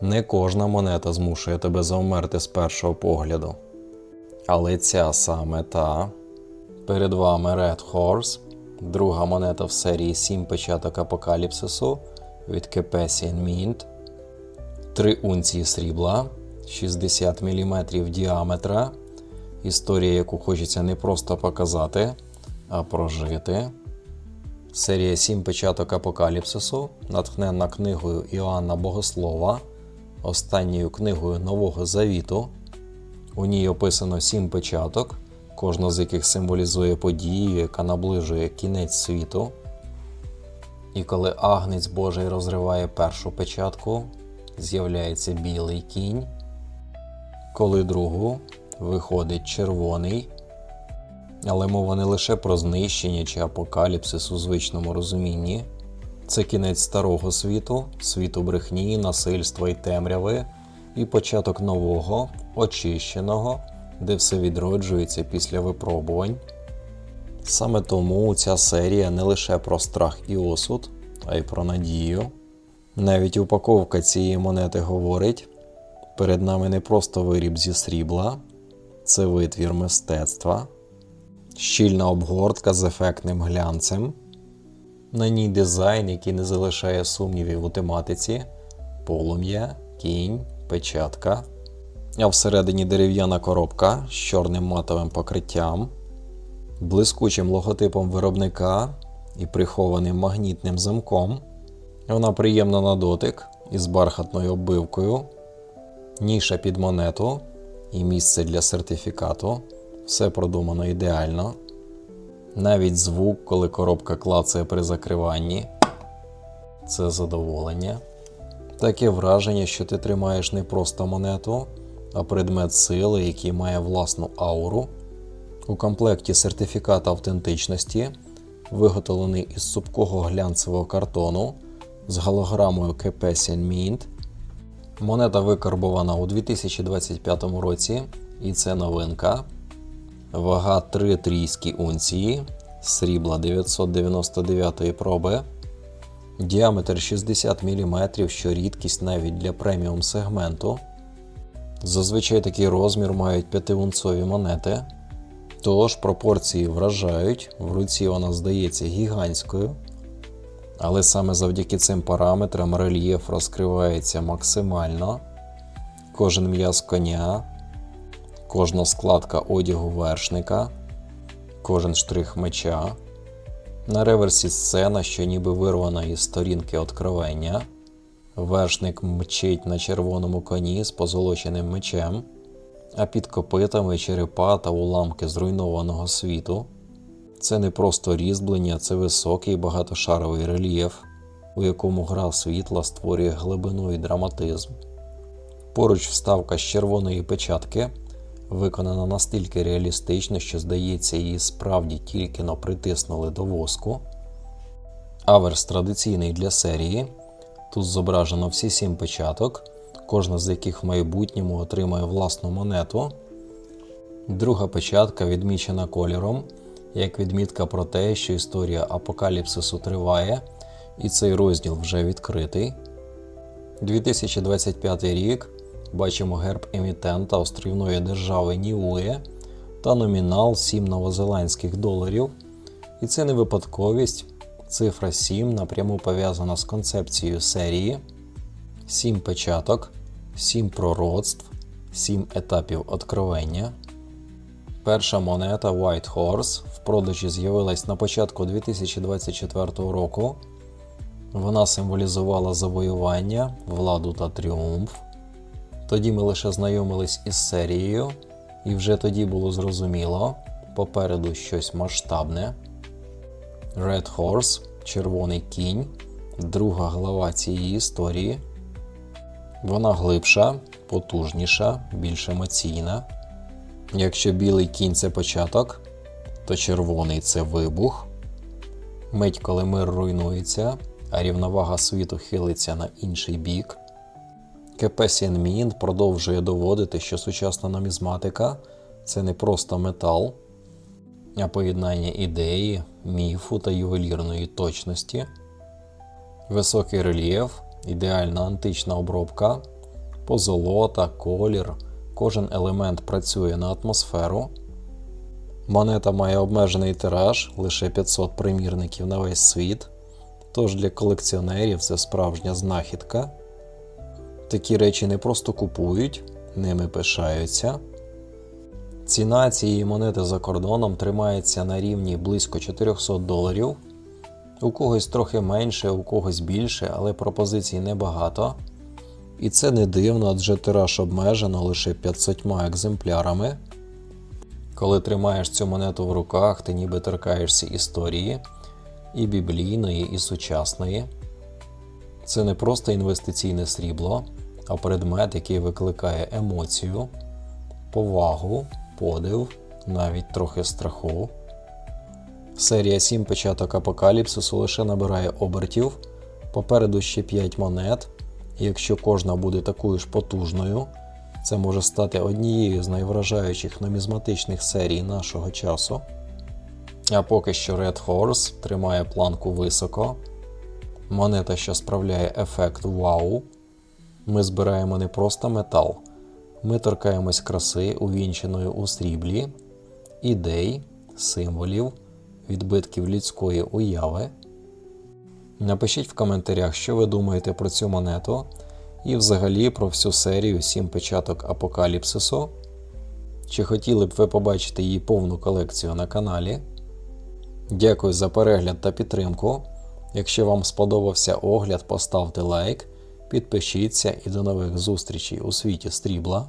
Не кожна монета змушує тебе завмерти з першого погляду. Але ця саме та. Перед вами Red Horse, друга монета в серії 7 печаток апокаліпсису від Capesian Mint, 3 унції срібла, 60 мм діаметра. Історія, яку хочеться не просто показати, а прожити. Серія 7 печаток апокаліпсису, натхненна книгою Іоанна Богослова, останньою книгою Нового Завіту. У ній описано сім печаток, кожна з яких символізує подію, яка наближує кінець світу. І коли агнець Божий розриває першу печатку, з'являється білий кінь. Коли другу виходить червоний. Але мова не лише про знищення чи апокаліпсис у звичному розумінні. Це кінець старого світу, світу брехні, насильства і темряви, і початок нового, очищеного, де все відроджується після випробувань. Саме тому ця серія не лише про страх і осуд, а й про надію. Навіть упаковка цієї монети говорить: перед нами не просто виріб зі срібла, це витвір мистецтва, щільна обгортка з ефектним глянцем. На ній дизайн, який не залишає сумнівів у тематиці, полум'я, кінь, печатка, а всередині дерев'яна коробка з чорним матовим покриттям, блискучим логотипом виробника і прихованим магнітним замком. Вона приємна на дотик із бархатною оббивкою, ніша під монету і місце для сертифікату. Все продумано ідеально. Навіть звук, коли коробка клацає при закриванні. Це задоволення. Таке враження, що ти тримаєш не просто монету, а предмет сили, який має власну ауру. У комплекті сертифікат автентичності, виготовлений із супкого глянцевого картону з голограмою Capesian Mint. Монета викарбована у 2025 році, і це новинка. Вага 3 трійські унції, срібла 999 проби, діаметр 60 мм, що рідкість навіть для преміум сегменту. Зазвичай такий розмір мають 5-унцові монети, тож пропорції вражають, в руці вона здається гігантською. Але саме завдяки цим параметрам рельєф розкривається максимально. Кожен м'яз коня, кожна складка одягу вершника, кожен штрих меча. На реверсі сцена, що ніби вирвана із сторінки откровення. Вершник мчить на червоному коні з позолоченим мечем, а під копитами черепа та уламки зруйнованого світу. Це не просто різьблення, це високий багатошаровий рельєф, у якому гра світла створює глибину і драматизм. Поруч вставка з червоної печатки виконана настільки реалістично, що здається, її справді тільки но притиснули до воску. Аверс традиційний для серії. Тут зображено всі сім печаток, кожна з яких в майбутньому отримає власну монету. Друга печатка відмічена кольором, як відмітка про те, що історія апокаліпсису триває, і цей розділ вже відкритий. 2025 рік бачимо герб емітента острівної держави Ніує та номінал 7 новозеландських доларів. І це не випадковість. Цифра 7 напряму пов'язана з концепцією серії, 7 печаток, 7 пророцтв, 7 етапів откровення. Перша монета White Horse в продажі з'явилась на початку 2024 року. Вона символізувала завоювання, владу та тріумф. Тоді ми лише знайомились із серією, і вже тоді було зрозуміло, попереду щось масштабне. Red Horse Червоний кінь, друга глава цієї історії. Вона глибша, потужніша, більш емоційна. Якщо білий кінь це початок, то червоний це вибух. Мить, коли мир руйнується, а рівновага світу хилиться на інший бік. Кепесіан Мін продовжує доводити, що сучасна нумізматика це не просто метал, а поєднання ідеї, міфу та ювелірної точності. Високий рельєф, ідеальна антична обробка, позолота, колір, кожен елемент працює на атмосферу. Монета має обмежений тираж лише 500 примірників на весь світ. Тож для колекціонерів це справжня знахідка. Такі речі не просто купують, ними пишаються. Ціна цієї монети за кордоном тримається на рівні близько 400 доларів. У когось трохи менше, у когось більше, але пропозицій небагато. І це не дивно, адже тираж обмежено лише 500 екземплярами. Коли тримаєш цю монету в руках, ти ніби торкаєшся історії і біблійної, і сучасної. Це не просто інвестиційне срібло, а предмет, який викликає емоцію, повагу, подив, навіть трохи страху. Серія 7 початок апокаліпсису лише набирає обертів. Попереду ще 5 монет. І якщо кожна буде такою ж потужною, це може стати однією з найвражаючих нумізматичних серій нашого часу. А поки що Red Horse тримає планку високо. Монета, що справляє ефект вау. Ми збираємо не просто метал, ми торкаємось краси, увінченої у сріблі, ідей, символів, відбитків людської уяви. Напишіть в коментарях, що ви думаєте про цю монету і взагалі про всю серію 7 початок апокаліпсису. Чи хотіли б ви побачити її повну колекцію на каналі? Дякую за перегляд та підтримку. Якщо вам сподобався огляд, поставте лайк, підпишіться і до нових зустрічей у світі стрібла.